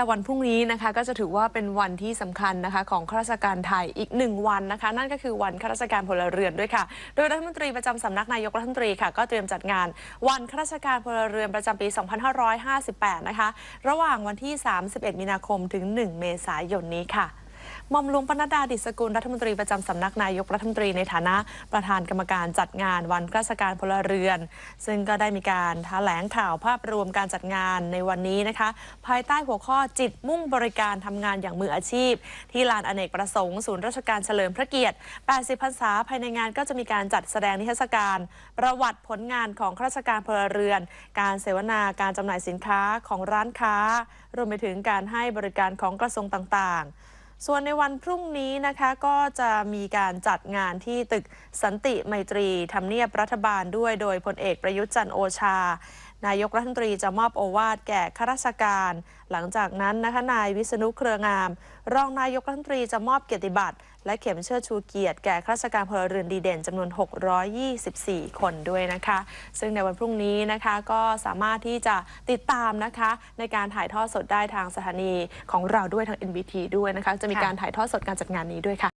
แต่วันพรุ่งนี้นะคะก็จะถือว่าเป็นวันที่สำคัญนะคะของข้าราชการไทยอีกหนึ่งวันนะคะ นั่นก็คือวันข้าราชการพลเรือนด้วยค่ะ โดยรัฐมนตรีประจำสำนักนายกรัฐมนตรีค่ะ ก็เตรียมจัดงานวันข้าราชการพลเรือนประจำปี 2558 นะคะ ระหว่างวันที่ 31 มีนาคมถึง 1 เมษายนนี้ค่ะ มอมหลวงปนัดดาดิษกุลรัฐมนตรีประจำสำนักนายกรัฐมนตรีในฐานะประธานกรรมการจัดงานวันข้าราชการพลเรือน ซึ่งก็ได้มีการแถลงข่าวภาพรวมการจัดงานในวันนี้นะคะ ภายใต้หัวข้อจิตมุ่งบริการทำงานอย่างมืออาชีพ ที่ลานอเนกประสงค์ศูนย์ราชการเฉลิมพระเกียรติ 80 พรรษาภายในงานก็จะมีการจัดแสดงนิทรรศการ ประวัติผลงานของข้าราชการพลเรือน การเสวนาการจำหน่ายสินค้าของร้านค้ารวมไปถึงการให้บริการของกระทรวงต่างๆ ส่วนในวันพรุ่งนี้นะคะก็จะมีการจัดงานที่ตึกสันติไมตรีทำเนียบรัฐบาลด้วยโดยพลเอกประยุทธ์จันโอชา นายกรัฐมนตรีจะมอบโอวาทแก่ข้าราชการ หลังจากนั้นนะคะนายวิษณุเครืองาม รองนายกรัฐมนตรีจะมอบเกียรติบัตรและเข็มเชิดชูเกียรติแก่ข้าราชการพลเรือนดีเด่นจำนวน 624 คนด้วยนะคะ ซึ่งในวันพรุ่งนี้นะคะก็สามารถที่จะติดตามนะคะ ในการถ่ายทอดสดได้ทางสถานีของเราด้วยทาง NBT ด้วยนะคะ จะมีการถ่ายทอดสดการจัดงานนี้ด้วยค่ะ